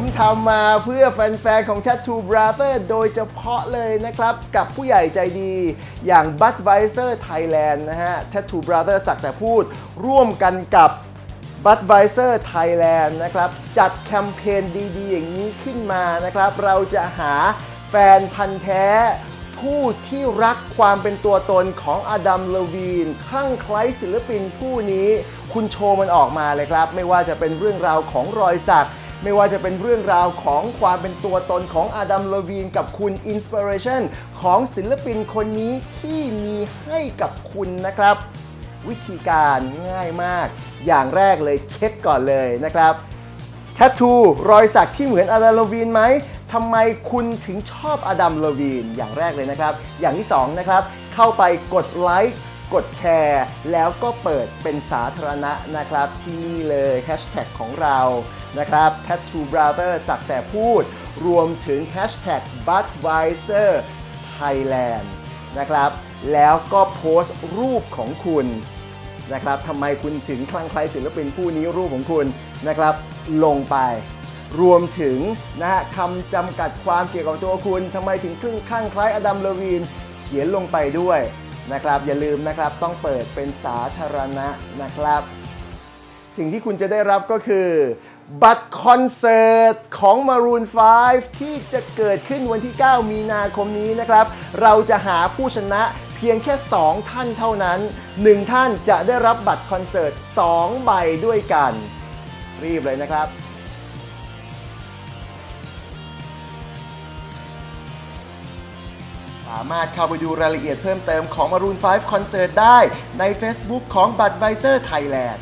มทำมาเพื่อแฟนๆ ของ Tattoo Brother โดยเฉพาะเลยนะครับ กับผู้ใหญ่ใจดีอย่าง Budweiser Thailand นะฮะ Tattoo Brother สักแต่พูด ร่วมกันกับ Budweiser Thailand นะครับ จัดแคมเปญดีๆ อย่างนี้ขึ้นมานะครับ เราจะหาแฟนพันธ์แท้ผู้ที่รักความเป็นตัวตนของอดัมเลวีนคลั่งไคล้ศิลปินผู้นี้ คุณโชว์มันออกมาเลยครับ ไม่ว่าจะเป็นเรื่องราวของรอยสัก ไม่ว่าจะเป็นเรื่องราวของความเป็นตัวตนของอดัมเลวีนกับคุณอินสปิเรชันของศิลปินคนนี้ที่มีให้กับคุณนะครับ วิธีการง่ายมาก อย่างแรกเลยเช็คก่อนเลยนะครับแทททูรอยสักที่เหมือนอดัมลวีนไหมทำไมคุณถึงชอบอดัมลวีนอย่างแรกเลยนะครับ อย่างที่2นะครับเข้าไปกดไลค์ กดแชร์ แล้วก็เปิดเป็นสาธารณะนะครับ ที่นี่เลยแฮชแท็กของเรานะครับ Tattoo Brother สักแต่พูด รวมถึงแฮชแท็ก Budweiser Thailand นะครับ แล้วก็โพสต์รูปของคุณนะครับทำไมคุณถึงคลั่งไคล้ศิลปินผู้นี้รูปของคุณนะครับ ลงไป รวมถึงนะฮะคำจำกัดความเกี่ยวกับตัวคุณทำไมถึงครึ่งคลั่งไคล้อดัมเลวีน เขียนลงไปด้วย นะครับ อย่าลืมนะครับต้องเปิดเป็นสาธารณะนะครับ สิ่งที่คุณจะได้รับก็คือ บัตรคอนเสิร์ตของ Maroon 5 ที่จะเกิดขึ้นวันที่ 9 มีนาคมนี้นะครับ เราจะหาผู้ชนะเพียงแค่ 2 ท่านเท่านั้น 1 ท่านจะได้รับบัตรคอนเสิร์ต 2 ใบด้วยกัน รีบเลยนะครับ สามารถเข้าไปดูรายละเอียดเพิ่มเติมของ Maroon 5คอนเสิร์ตได้ใน Facebook ของ b u d v i s o r Thailand